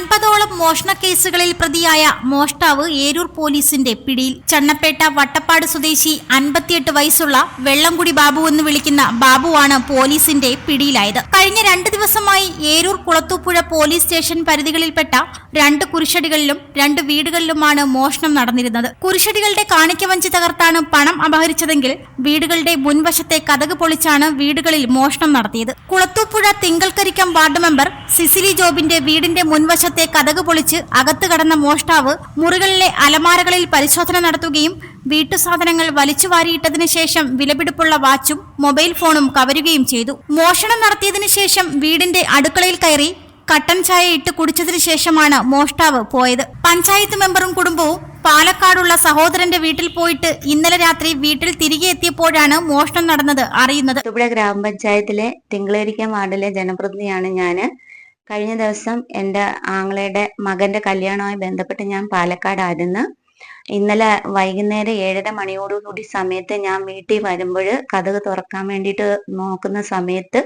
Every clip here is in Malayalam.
one അൻപതോളം മോഷണ കേസുകളിൽ പ്രതിയായ മോഷ്ടാവ് ഏരൂർ പോലീസിന്റെ പിടിയിൽ. ചണ്ണപ്പേട്ട വട്ടപ്പാട് സ്വദേശി അൻപത്തിയെട്ട് വയസ്സുള്ള വെള്ളംകുടി ബാബു എന്ന് വിളിക്കുന്ന ബാബുവാണ് പോലീസിന്റെ പിടിയിലായത്. കഴിഞ്ഞ രണ്ട് ദിവസമായി ഏരൂർ കുളത്തൂപ്പുഴ പോലീസ് സ്റ്റേഷൻ പരിധികളിൽപ്പെട്ട രണ്ട് കുരിശടികളിലും രണ്ട് വീടുകളിലുമാണ് മോഷണം നടന്നിരുന്നത്. കുരിശടികളുടെ കാണിക്ക വഞ്ചി തകർത്താണ് പണം അപഹരിച്ചതെങ്കിൽ വീടുകളുടെ മുൻവശത്തെ കഥക് പൊളിച്ചാണ് വീടുകളിൽ മോഷണം നടത്തിയത്. കുളത്തൂപ്പുഴ തിങ്കൾക്കരിക്കം വാർഡ് മെമ്പർ സിസിലി ജോബിന്റെ വീടിന്റെ മുൻവശത്തെ കഥക് പൊളിച്ച് അകത്ത് കടന്ന മോഷ്ടാവ് മുറികളിലെ അലമാരകളിൽ പരിശോധന നടത്തുകയും വീട്ടുസാധനങ്ങൾ വലിച്ചുവാരിയിട്ടതിനു ശേഷം വിലപിടിപ്പുള്ള വാച്ചും മൊബൈൽ ഫോണും കവരുകയും ചെയ്തു. മോഷണം നടത്തിയതിനു ശേഷം വീടിന്റെ അടുക്കളയിൽ കയറി കട്ടൻ ചായ ഇട്ട് കുടിച്ചതിനു ശേഷമാണ് മോഷ്ടാവ് പോയത്. പഞ്ചായത്ത് മെമ്പറും കുടുംബവും പാലക്കാടുള്ള സഹോദരന്റെ വീട്ടിൽ പോയിട്ട് ഇന്നലെ രാത്രി വീട്ടിൽ തിരികെ എത്തിയപ്പോഴാണ് മോഷണം നടന്നത് അറിയുന്നത്. ഗ്രാമപഞ്ചായത്തിലെ തിങ്കളേരിക്ക വാർഡിലെ ജനപ്രതിനിധിയാണ് ഞാൻ കഴിഞ്ഞ ദിവസം എന്റെ ആങ്ങളയുടെ മകന്റെ കല്യാണവുമായി ബന്ധപ്പെട്ട് ഞാൻ പാലക്കാടായിരുന്നു. ഇന്നലെ വൈകുന്നേരം ഏഴര മണിയോടുകൂടി സമയത്ത് ഞാൻ വീട്ടിൽ വരുമ്പോൾ കഥക് തുറക്കാൻ വേണ്ടിയിട്ട് നോക്കുന്ന സമയത്ത്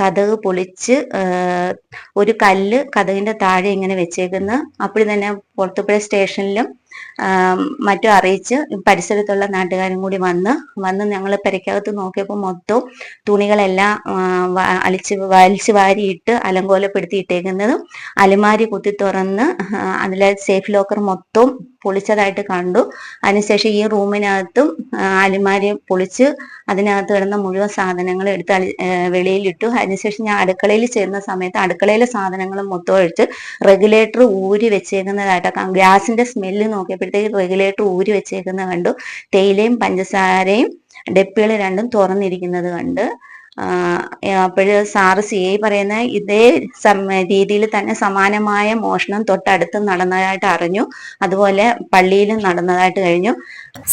കഥക് പൊളിച്ച് ഒരു കല്ല് കഥകിന്റെ താഴെ ഇങ്ങനെ വെച്ചേക്കുന്നു. അപ്പോൾ തന്നെ പുറത്തുപുഴ സ്റ്റേഷനിലും മറ്റും അറിയിച്ച് പരിസരത്തുള്ള നാട്ടുകാരും കൂടി വന്ന് വന്ന് ഞങ്ങൾ പെരക്കകത്ത് നോക്കിയപ്പോൾ മൊത്തം തുണികളെല്ലാം അലിച്ച് വലിച്ചു വാരിയിട്ട് അലങ്കോലപ്പെടുത്തിയിട്ടേക്കുന്നതും അലമാരി കുത്തി തുറന്ന് അതിലെ സേഫ് ലോക്കർ മൊത്തവും പൊളിച്ചതായിട്ട് കണ്ടു. അതിനുശേഷം ഈ റൂമിനകത്തും അലിമാരി പൊളിച്ച് അതിനകത്ത് കിടന്ന മുഴുവൻ സാധനങ്ങളും എടുത്ത് വെളിയിലിട്ടു. അതിനുശേഷം ഞാൻ അടുക്കളയിൽ ചേരുന്ന സമയത്ത് അടുക്കളയിലെ സാധനങ്ങൾ മൊത്തം എടുത്ത് റെഗുലേറ്റർ ഊരി വെച്ചേക്കുന്നതായിട്ട് ഗ്യാസിന്റെ സ്മെല്ല് നോക്കിയപ്പോഴത്തേക്ക് റെഗുലേറ്റർ ഊരി വെച്ചേക്കുന്നത് കണ്ടു. തേയിലയും പഞ്ചസാരയും ഡെപ്പികൾ രണ്ടും തുറന്നിരിക്കുന്നത് കണ്ട്. അപ്പോഴ് സാറ് സി ഐ പറയുന്ന ഇതേ രീതിയിൽ തന്നെ സമാനമായ മോഷണം തൊട്ടടുത്ത് നടന്നതായിട്ട് അറിഞ്ഞു. അതുപോലെ പള്ളിയിലും നടന്നതായിട്ട് കഴിഞ്ഞു.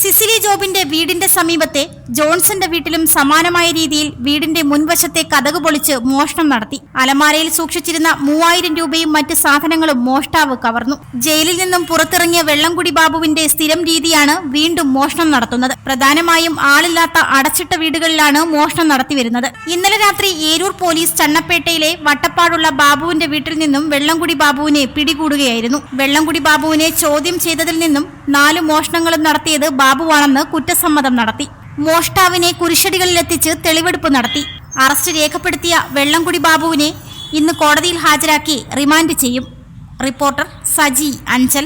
സിസിലി ജോബിന്റെ വീടിന്റെ സമീപത്തെ ജോൺസന്റെ വീട്ടിലും സമാനമായ രീതിയിൽ വീടിന്റെ മുൻവശത്തെ കഥക് പൊളിച്ച് മോഷണം നടത്തി. അലമാരയിൽ സൂക്ഷിച്ചിരുന്ന മൂവായിരം രൂപയും മറ്റ് സാധനങ്ങളും മോഷ്ടാവ് കവർന്നു. ജയിലിൽ നിന്നും പുറത്തിറങ്ങിയ വെള്ളംകുടി ബാബുവിന്റെ സ്ഥിരം രീതിയാണ് വീണ്ടും മോഷണം നടത്തുന്നത്. പ്രധാനമായും ആളില്ലാത്ത അടച്ചിട്ട വീടുകളിലാണ് മോഷണം നടത്തിവരുന്നത്. ഇന്നലെ രാത്രി ഏരൂർ പോലീസ് ചണ്ണപ്പേട്ടയിലെ വട്ടപ്പാടുള്ള ബാബുവിന്റെ വീട്ടിൽ നിന്നും വെള്ളംകുടി ബാബുവിനെ പിടികൂടുകയായിരുന്നു. വെള്ളംകുടി ബാബുവിനെ ചോദ്യം ചെയ്തതിൽ നിന്നും നാല് മോഷണങ്ങളും നടത്തിയത് ബാബുവാണെന്ന് കുറ്റസമ്മതം നടത്തി. മോഷ്ടാവിനെ കുരിശടികളിലെത്തിച്ച് തെളിവെടുപ്പ് നടത്തി. അറസ്റ്റ് രേഖപ്പെടുത്തിയ വെള്ളംകുടി ബാബുവിനെ ഇന്ന് കോടതിയിൽ ഹാജരാക്കി റിമാൻഡ് ചെയ്യും. റിപ്പോർട്ടർ സജി അഞ്ചൽ.